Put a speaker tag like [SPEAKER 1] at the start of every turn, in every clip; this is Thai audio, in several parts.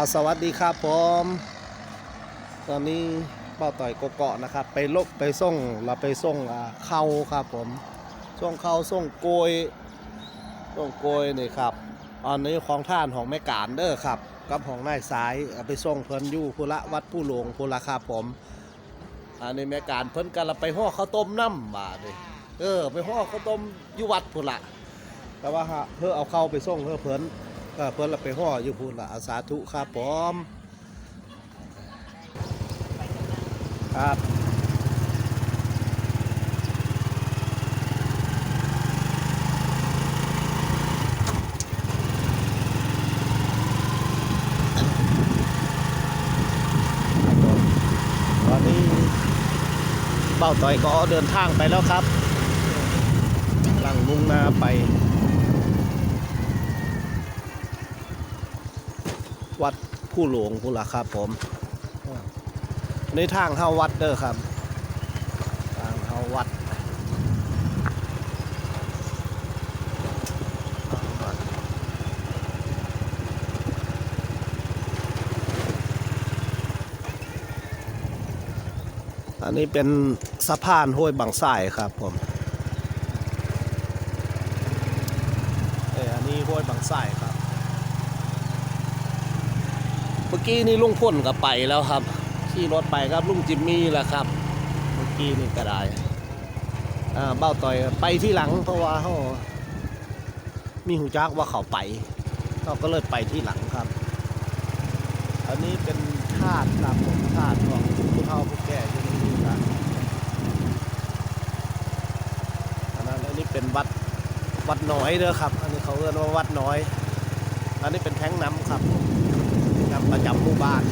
[SPEAKER 1] เอาสวัสดีครับผม ตอนนี้เป้าต่อยกเกาะนะครับ ไปลบไปส่งเราไปส่งเข้าครับผมส่งเข้าส่งโกยส่งโกยนี่ครับอันนี้ของท่านของแม่การเด้อครับกับของนายสายไปส่งเพิ่นอยู่พุระวัดผู้หลวงพุระครับผมอันนี้แม่การเพิ่นกันเราไปห่อข้าวต้มน้ำบาดนี่เออ ไปห่อข้าวต้มอยู่วัดพุระแต่ว่าเพื่อเอาเข้าไปส่งเพื่อเพิ่น เพิ่นเราไปห่ออยู่พูนละอาสาธุครับผมครับตอนนี้เบ้าต่อยก็เดินทางไปแล้วครับกำลังมุ่งหน้าไป วัดผู้หลวงผู้ละครับผม ในทางเข้าวัดเด้อครับ ทางเข้าวัดอันนี้เป็นสะพานห้วยบางทรายครับผมเอออันนี้ห้วยบางทรายครับ เมื่ อกี้นี่ลุงพ่นก็ไปแล้วครับ ขี่รถไปครับลุงจิมมี่แหละครับ เมื่อกี้นี่ก็ได้อ่าเบ้าต่อยไปที่หลังเพราะว่าเขามีหูจักว่าเขาไปเขาก็เลยไปที่หลังครับ อันนี้เป็นธาตุครับผมธาตุของผู้เฒ่าผู้แก่ที่นี่ครับอันนั้นอันนี้เป็นวัดวัดน้อยเด้อครับ อันนี้เขาเรียกว่าวัดน้อย อันนี้เป็นแท้งน้ำครับ มนำประจำหมู่บ้าน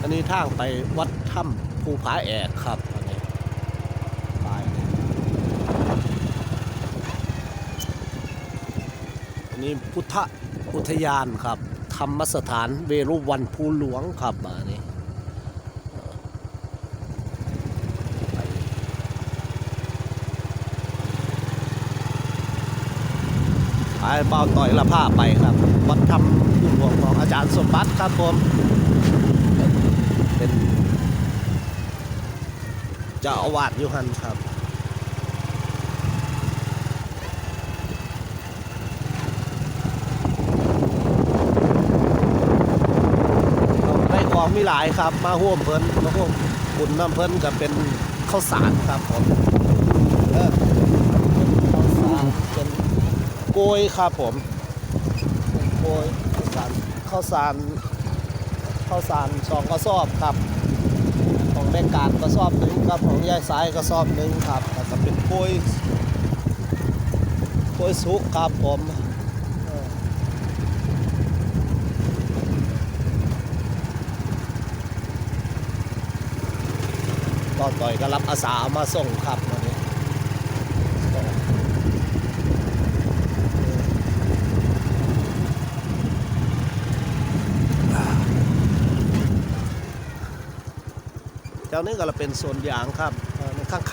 [SPEAKER 1] อันนี้ทางไปวัดถ้ำภูผาแอกครับอันนี้ไปอันนี้พุทธอุทยานครับ ธรรมสถานเวรุวันภูหลวงครับอันนี้ ไปเป้าต่อยละผ้าไปครับ วัดธรรมผู้หลวงของอาจารย์สมบัติครับผมเป็นเจ้าอาวาสยุหันครับได้ของมีหลายครับ มาห่วมเพิ่นมาห่วมบุญน้ำเพิ่นกับเป็นข้าวสารครับผมเออข้าวสารเป็น โกยครับผมโกยข้าวสารข้าวสารข้าวสารสองกระสอบครับ ของแม่การกระสอบหนึ่งครับของยายสายกระสอบหนึ่งครับแล้วก็เป็นโกยโกยสุกครับผมเออก็ต่อยก็รับอาสามาส่งครับ แถวนี้ก็เป็นโซนยางครับข้างๆ